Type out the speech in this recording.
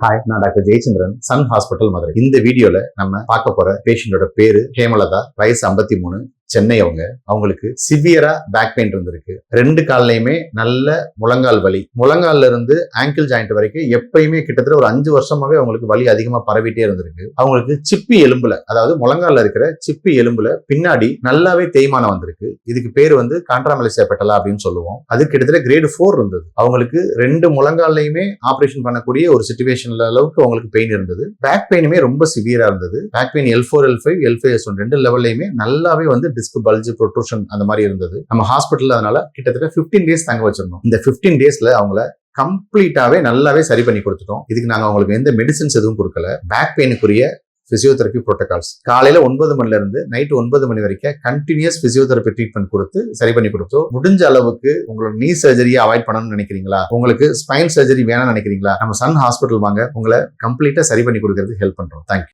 Hi நான் doctor Jayachandran Sun hospital Madurai. இந்த வீடியோல நம்ம பார்க்க போற பேஷண்டோட பேரு ஹேமலதா வயசு 53 மூணு. சென்னை அவங்க அவங்களுக்கு சிவியரா பேக் பெயின் இருந்திருக்கு. ரெண்டு கால்லையுமே நல்ல முழங்கால் வலி. முழங்கால்ல இருந்து ஆங்கிள் ஜாயிண்ட் வரைக்கும் எப்பயுமே கிட்டத்தட்ட ஒரு அஞ்சு வருஷமாவே அவங்களுக்கு வலி அதிகமா பரவிட்டே இருந்திருக்கு. அவங்களுக்கு சிப்பி எலும்புல அதாவது முழங்கால்ல இருக்கிற சிப்பி எலும்புல பின்னாடி நல்லாவே தேய்மானம் வந்திருக்கு. இதுக்கு பேர் வந்து கான்ட்ராமலிசியா பெட்டலா அப்படின்னு சொல்லுவோம். அது கிட்டத்தட்ட கிரேடு ஃபோர் இருந்தது. அவங்களுக்கு ரெண்டு முழங்கால்லையுமே ஆபரேஷன் பண்ணக்கூடிய ஒரு சுச்சுவேஷன்ல அளவுக்கு அவங்களுக்கு பெயின் இருந்தது. பேக் பெயினுமே ரொம்ப சிவியரா இருந்தது. Back pain L four L five L five S one ரெண்டு லெவல்லையுமே நல்லாவே வந்து டிஸ்க் பல்ஜ் ப்ரொட்ரூஷன் அந்த மாதிரி இருந்தது. நம்ம ஹாஸ்பிட்டல் அதனால கிட்டத்தட்ட 15 டேஸ் தங்க வச்சிருந்தோம். இந்த 15 டேஸ்ல அவங்கள கம்ப்ளீட்டாவே நல்லாவே சரி பண்ணி கொடுத்துட்டோம். இதுக்கு நாங்க அவங்களுக்கு எந்த மெடிசின்ஸ் எதுவும் கொடுக்கல. பேக் பெயினுக்குரிய பிசியோதெரப்பி ப்ரோட்டோகால்ஸ் காலையில ஒன்பது மணில இருந்து நைட் ஒன்பது மணி வரைக்கும் கண்டினியூஸ் பிசியோதெரப்பி ட்ரீட்மெண்ட் கொடுத்து சரி பண்ணி கொடுத்தோம். முடிஞ்ச அளவுக்கு உங்களோட நீ சர்ஜரியை அவாய்ட் பண்ணணும்னு நினைக்கிறீங்களா? உங்களுக்கு ஸ்பைன் சர்ஜரி வேணும்னு நினைக்கிறீங்களா? நம்ம சன் ஹாஸ்பிட்டல் வாங்க உங்களை கம்ப்ளீட்டா சரி பண்ணி கொடுக்கறதுக்கு ஹெல்ப் பண்றோம். தேங்க்யூ